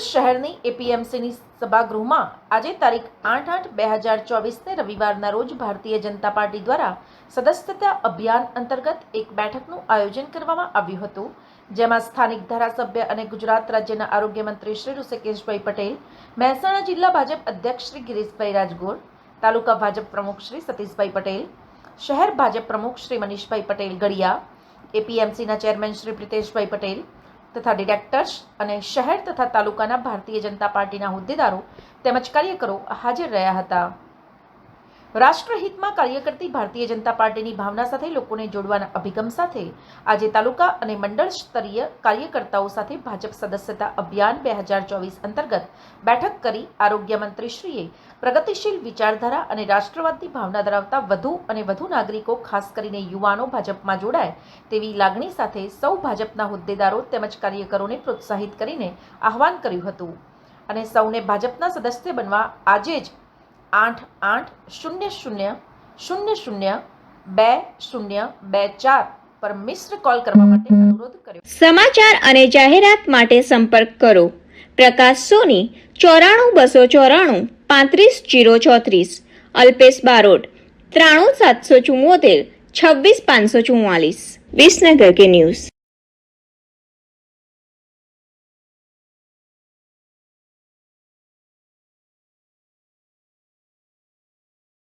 શહેરની એપીએમસીની સભાગૃહમાં આજે તારીખ આઠ આઠ બે હજાર ચોવીસને રવિવારના રોજ ભારતીય જનતા પાર્ટી દ્વારા સદસ્યતા અભિયાન અંતર્ગત એક બેઠકનું આયોજન કરવામાં આવ્યું હતું, જેમાં સ્થાનિક ધારાસભ્ય અને ગુજરાત રાજ્યના આરોગ્ય મંત્રી શ્રી ઋષિકેશભાઈ પટેલ, મહેસાણા જિલ્લા ભાજપ અધ્યક્ષ શ્રી ગિરીશભાઈ રાજગોર, તાલુકા ભાજપ પ્રમુખ શ્રી સતીશભાઈ પટેલ, શહેર ભાજપ પ્રમુખ શ્રી મનીષભાઈ પટેલ ગડિયા એપીએમસીના ચેરમેન શ્રી પ્રિતેશભાઈ પટેલ તથા ડિરેક્ટર્સ અને શહેર તથા તાલુકાના ભારતીય જનતા પાર્ટીના હોદ્દેદારો તેમજ કાર્યકરો હાજર રહ્યા હતા. રાષ્ટ્રહિતમાં કાર્ય કરતી ભારતીય જનતા પાર્ટીની ભાવના સાથે લોકોને જોડવાના અભિગમ સાથે આજે તાલુકા અને મંડળ સ્તરીય કાર્યકર્તાઓ સાથે ભાજપ સદસ્યતા અભિયાન બે હજાર ચોવીસ અંતર્ગત બેઠક કરી આરોગ્ય મંત્રીશ્રીએ પ્રગતિશીલ વિચારધારા અને રાષ્ટ્રવાદની ભાવના ધરાવતા વધુ અને વધુ નાગરિકો, ખાસ કરીને યુવાનો, ભાજપમાં જોડાય તેવી લાગણી સાથે સૌ ભાજપના હોદ્દેદારો તેમજ કાર્યકરોને પ્રોત્સાહિત કરીને આહવાન કર્યું હતું. અને સૌને ભાજપના સદસ્ય બનવા આજે જ આઠ આઠ શૂન્ય શૂન્ય શૂન્ય શૂન્ય બે શૂન્ય બે ચાર પર મિસ્ડ કોલ કરવા માટે અનુરોધ કર્યો. સમાચાર અને જાહેરાત માટે સંપર્ક કરો. પ્રકાશ સોની, ચોરાણું બસો ચોરાણું, પાંત્રીસ જીરો ચોત્રીસ. અલ્પેશ બારોટ, ત્રાણું સાતસો ચુમ્મોતેર છવ્વીસ પાંચસો ચુમ્માલીસ વિસનગર કે ન્યૂઝ.